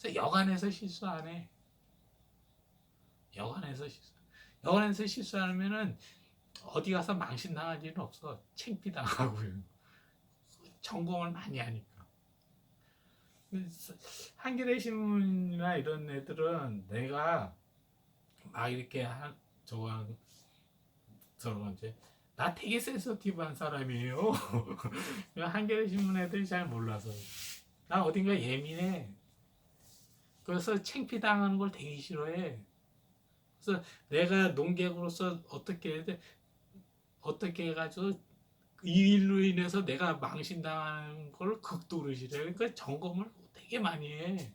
그래서 여간에서 실수 안 해. 여간에서 실수. 여간에서 실수하면은 어디 가서 망신 당할 일은 없어. 창피 당하고요. 전공을 많이 하니까. 한겨레 신문이나 이런 애들은 내가 막 이렇게 한 저거 저런 이제 나 되게 센서티브한 사람이에요. 한겨레 신문 애들이 잘 몰라서 나 어딘가 예민해. 그래서 창피 당하는 걸 되게 싫어해. 그래서 내가 농객으로서 어떻게? 어떻게 해가지고 이 일로 인해서 내가 망신당하는 걸 극도로 싫어해. 그러니까 점검을 되게 많이 해.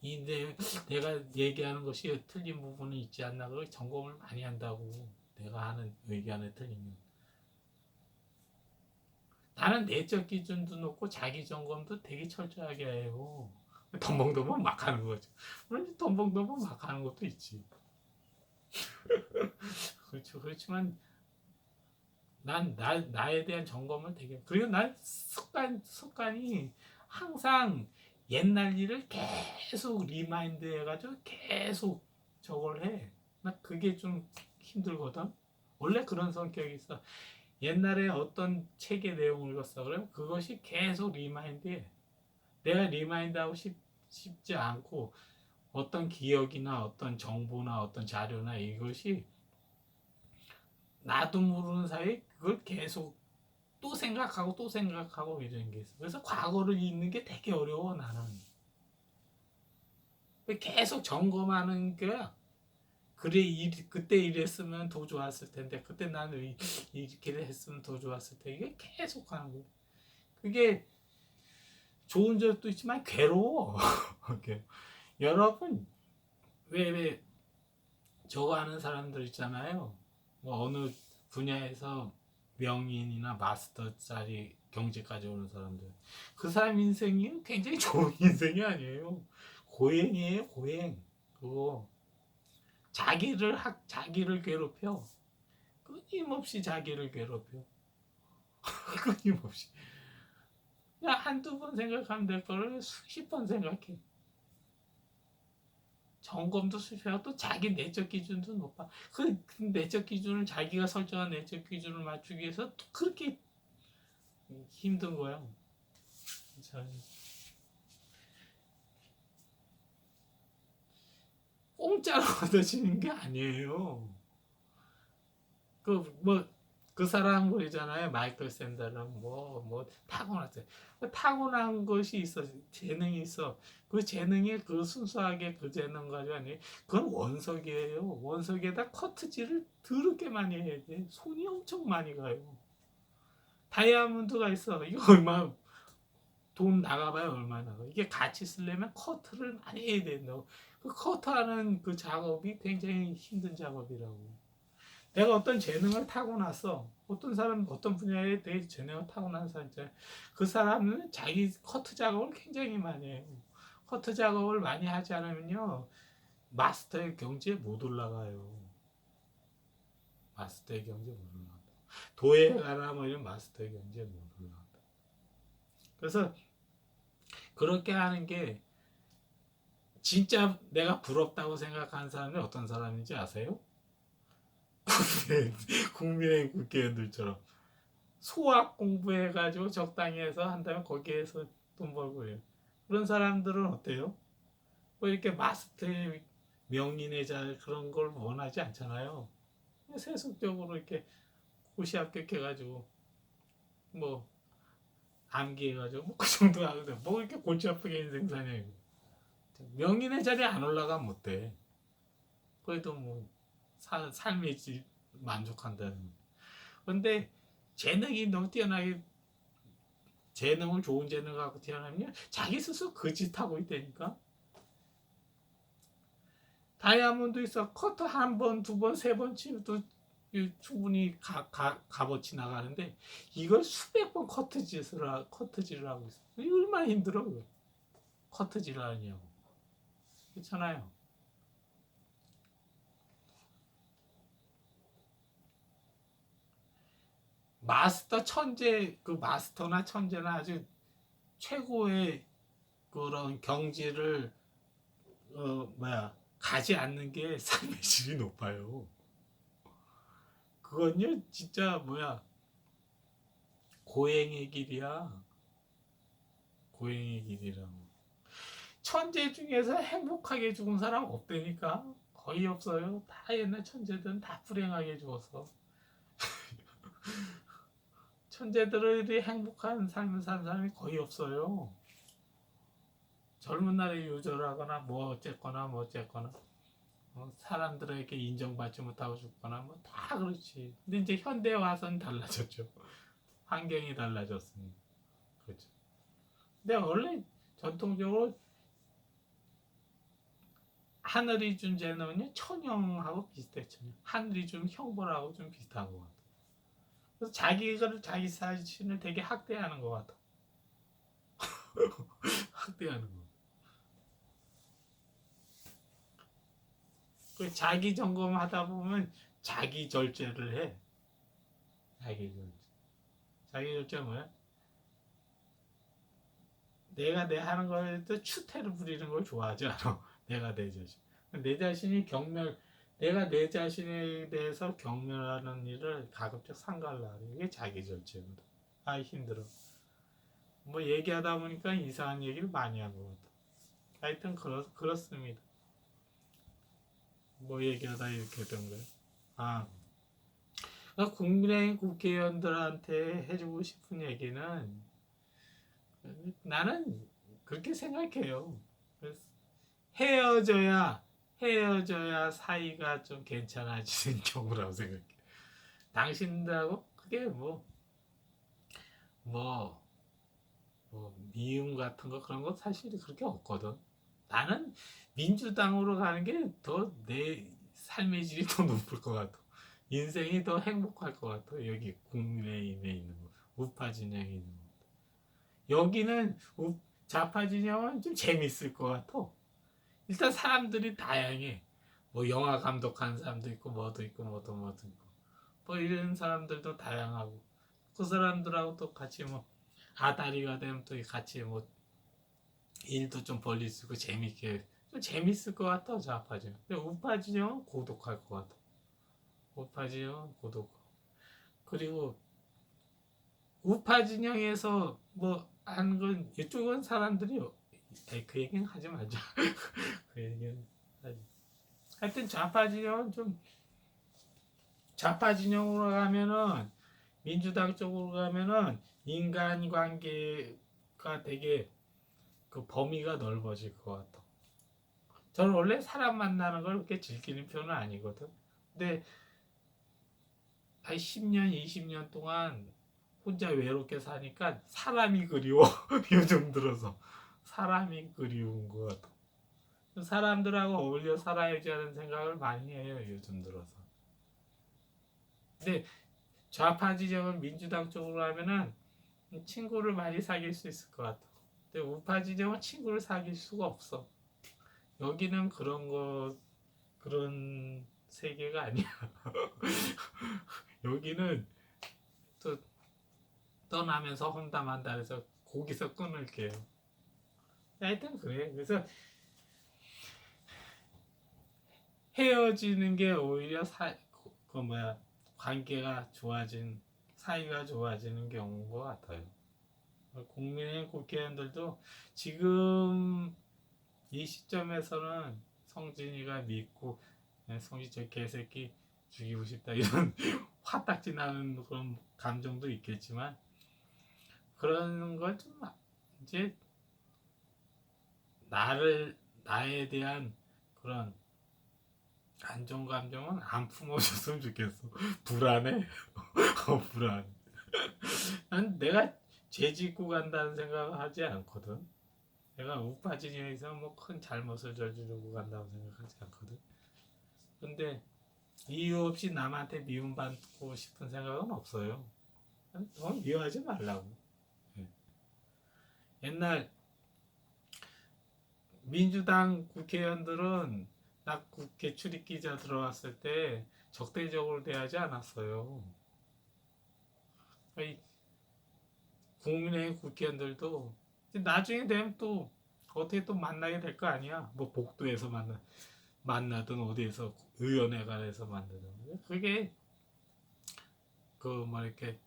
이 내, 내가 얘기하는 것이 틀린 부분이 있지 않나 그걸 점검을 많이 한다고. 내가 하는 의견에 틀리면. 나는 내적 기준도 놓고 자기 점검도 되게 철저하게 해요. 덤벙덤벙 막 하는 거죠. 물론 덤벙덤벙 막 하는 것도 있지. 그렇죠. 그렇지만 난 나, 나에 대한 점검을 되게 그리고 난 습관 습관이 항상 옛날 일을 계속 리마인드 해가지고 계속 저걸 해. 나 그게 좀 힘들거든. 원래 그런 성격이 있어. 옛날에 어떤 책의 내용을 읽었어. 그러면 그것이 계속 리마인드해. 내가 리마인드하고 싶, 싶지 않고 어떤 기억이나 어떤 정보나 어떤 자료나 이것이 나도 모르는 사이에 그걸 계속 또 생각하고 또 생각하고 이런 게 있어. 그래서 과거를 잊는 게 되게 어려워 나는. 계속 점검하는 거야. 그래 이, 그때 이랬으면 더 좋았을 텐데 그때 나는 이- 이렇게 했으면 더 좋았을 텐데 이게 계속 하는 거야. 그게 좋은 점도 있지만 괴로워. 여러분 왜 왜 저거 하는 사람들 있잖아요. 뭐 어느 분야에서 명인이나 마스터 짜리 경제까지 오는 사람들 그 사람 인생이 굉장히 좋은 인생이 아니에요. 고행이에요 고행. 그거 자기를 학 자기를 괴롭혀 끊임없이 자기를 괴롭혀 끊임없이 한두 번 생각하면 될 거를 수십 번 생각해 점검도 수시하고 또 자기 내적 기준도 높아 그, 그 내적 기준을 자기가 설정한 내적 기준을 맞추기 위해서 또 그렇게 힘든 거야 참. 공짜로 얻어지는 게 아니에요. 그 뭐 그 사람 그러잖아요. 마이클 샌더는 뭐뭐 타고났어요. 그 타고난 것이 있어 재능이 있어. 그 재능이 그 순수하게 그 재능 가지고 아니 그건 원석이에요. 원석에다 커트질을 더럽게 많이 해야 돼. 손이 엄청 많이 가요. 다이아몬드가 있어. 이거 얼마 돈 나가봐야 얼마 나가. 이게 같이 쓰려면 커트를 많이 해야 된다고. 그 커트하는 그 작업이 굉장히 힘든 작업이라고. 내가 어떤 재능을 타고났어. 어떤 사람, 어떤 분야에 대해 재능을 타고난 사람 있잖아요. 그 사람은 자기 커트 작업을 굉장히 많이 해요. 커트 작업을 많이 하지 않으면요. 마스터의 경지에 못 올라가요. 마스터의 경지에 못 올라간다. 도에 가라면 마스터의 경지에 못 올라간다. 그래서 그렇게 하는 게 진짜 내가 부럽다고 생각하는 사람이 어떤 사람인지 아세요? 국민의 국회의원들처럼 소학 공부해가지고 적당히 해서 한다면 거기에서 돈 벌고 해요. 그런 사람들은 어때요? 뭐 이렇게 마스터의 명인의 자 그런 걸 원하지 않잖아요. 세속적으로 이렇게 고시 합격해가지고 뭐 암기해가지고 뭐 그 정도 하는데 뭐 이렇게 골치 아프게 인생 사냐 이거. 명인의 자리에 안 올라가면 못돼. 그래도 뭐 사, 삶의 질 만족한다는. 근데 재능이 너무 뛰어나게 재능을 좋은 재능 갖고 태어나면 자기 스스로 그짓 하고 있다니까. 다이아몬드 있어 커터 한 번, 두 번, 세 번 치도 충분히 가, 가, 값어치 나가는데 이걸 수백 번 커트짓을 하, 커트질을 하고 있어. 얼마나 힘들어 그거. 커트질을 하냐고. 그렇잖아요. 마스터 천재 그 마스터나 천재나 아주 최고의 그런 경지를 어 뭐야 가지 않는 게 삶의 질이 높아요. 그건요 진짜 뭐야 고행의 길이야. 고행의 길이라고. 천재 중에서 행복하게 죽은 사람 없다니까 거의 없어요. 다 옛날 천재들은 다 불행하게 죽었어. 천재들이 행복한 삶을 사는 사람이 거의 없어요. 젊은 날에 유절하거나 뭐 어쨌거나 뭐 어쨌거나 어, 사람들에게 인정받지 못하고 죽거나 뭐 다 그렇지. 근데 이제 현대에 와서는 달라졌죠. 환경이 달라졌으니 그렇죠. 근데 원래 전통적으로 하늘이 준 재능은요 천형하고 비슷해 천형. 하늘이 준 형벌하고 좀 비슷한 것 같아. 그래서 자기를 자기 자신을 되게 학대하는 것 같아. 학대하는 거. 그 자기 점검하다 보면 자기 절제를 해. 자기 절제. 자기 절제 뭐야? 내가 내 하는 거에도 추태를 부리는 걸 좋아하지 않아. 내가 내 자신. 내 자신이 경멸, 내가 내 자신에 대해서 경멸하는 일을 가급적 상갈라. 이게 자기 절제거든. 아 힘들어. 뭐 얘기하다 보니까 이상한 얘기를 많이 한 것 같아. 하여튼 그렇, 그렇습니다. 뭐 얘기하다 이렇게 된 거예요. 아, 그러니까 국민의힘 국회의원들한테 해주고 싶은 얘기는 나는 그렇게 생각해요. 헤어져야 헤어져야 사이가 좀 괜찮아지는 경우라고 생각해. 당신들하고 그게 뭐 뭐, 뭐, 미움 같은 거 그런 거 사실 그렇게 없거든. 나는 민주당으로 가는 게 더 내 삶의 질이 더 높을 것 같아. 인생이 더 행복할 것 같아. 여기 국민의힘에 있는 거, 우파 진영에 있는 거. 여기는 우, 좌파 진영은 좀 재밌을 것 같아. 일단 사람들이 다양해. 뭐 영화 감독하는 사람도 있고 뭐도 있고 뭐도 뭐도 있고 뭐 이런 사람들도 다양하고 그 사람들하고 또 같이 뭐 아다리가 되면 또 같이 뭐 일도 좀 벌릴 수 있고 재밌게 좀 재밌을 것 같아 좌파 진영. 근데 우파 진영은 고독할 것 같아. 우파 진영은 고독. 그리고 우파 진영에서 뭐 하는 건 이쪽은 사람들이 에이, 그 얘기는 하지 말자. 그 얘기는 하지. 하여튼 좌파 진영은 좀 좌파 진영으로 가면은 민주당 쪽으로 가면은 인간 관계가 되게 그 범위가 넓어질 것 같아. 저는 원래 사람 만나는 걸 그렇게 즐기는 편은 아니거든. 근데 한 10년, 20년 동안 혼자 외롭게 사니까 사람이 그리워. 요즘 들어서. 사람이 그리운 것. 사람들하고 어울려 살아야지 하는 생각을 많이 해요. 요즘 들어서. 근데 좌파 지정은 민주당 쪽으로 하면은 친구를 많이 사귈 수 있을 것 같아. 근데 우파 지정은 친구를 사귈 수가 없어. 여기는 그런 거 그런 세계가 아니야. 여기는 또 떠나면서 험담한다 해서 거기서 끊을게요. 하여튼 그래. 그래서 헤어지는 게 오히려 사, 그, 그 뭐야 관계가 좋아진 사이가 좋아지는 경우인 것 같아요. 국민의 국회의원들도 지금 이 시점에서는 성진이가 믿고 네, 성진 저 개새끼 죽이고 싶다 이런 화딱지 나는 그런 감정도 있겠지만 그런 걸 좀 이제 나를 나에 대한 그런 안정 감정은 안 품어줬으면 좋겠어. 불안해. 어, 불안. 난 내가 죄 짓고 간다는 생각을 하지 않거든. 내가 우파 진영에서 뭐 큰 잘못을 저지르고 간다고 생각하지 않거든. 근데 이유 없이 남한테 미움받고 싶은 생각은 없어요. 더 미워하지 말라고. 예. 옛날 민주당 국회의원들은 나 국회 출입 기자 들어왔을 때 적대적으로 대하지 않았어요. 국민의힘 국회의원들도 나중에 되면 또 어떻게 또 만나게 될 거 아니야. 뭐 복도에서 만나 만나든 어디에서 의원회관에서 만나든 그게 그뭐 이렇게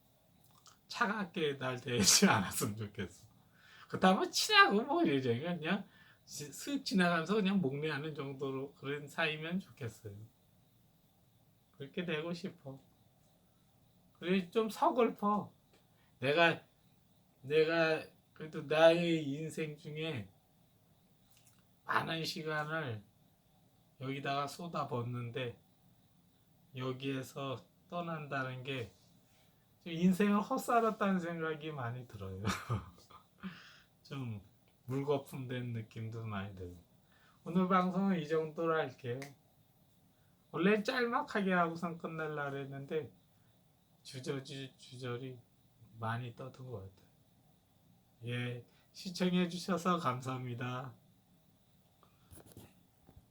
차갑게 날 대지 않았으면 좋겠어. 그다음에 친하고 뭐 이제 그냥 지- 슥 지나가면서 그냥 목례하는 정도로 그런 사이면 좋겠어요. 그렇게 되고 싶어. 그래 좀 서글퍼. 내가 내가 그래도 나의 인생 중에 많은 시간을 여기다가 쏟아붓는데 여기에서 떠난다는 게좀 인생을 헛살았다는 생각이 많이 들어요. 좀 물거품 된 느낌도 많이 들고 오늘 방송은 이 정도로 할게요. 원래 짤막하게 하고선 끝날라 그랬는데 주저지 주저리 많이 떠든 것 같아요. 예, 시청해 주셔서 감사합니다.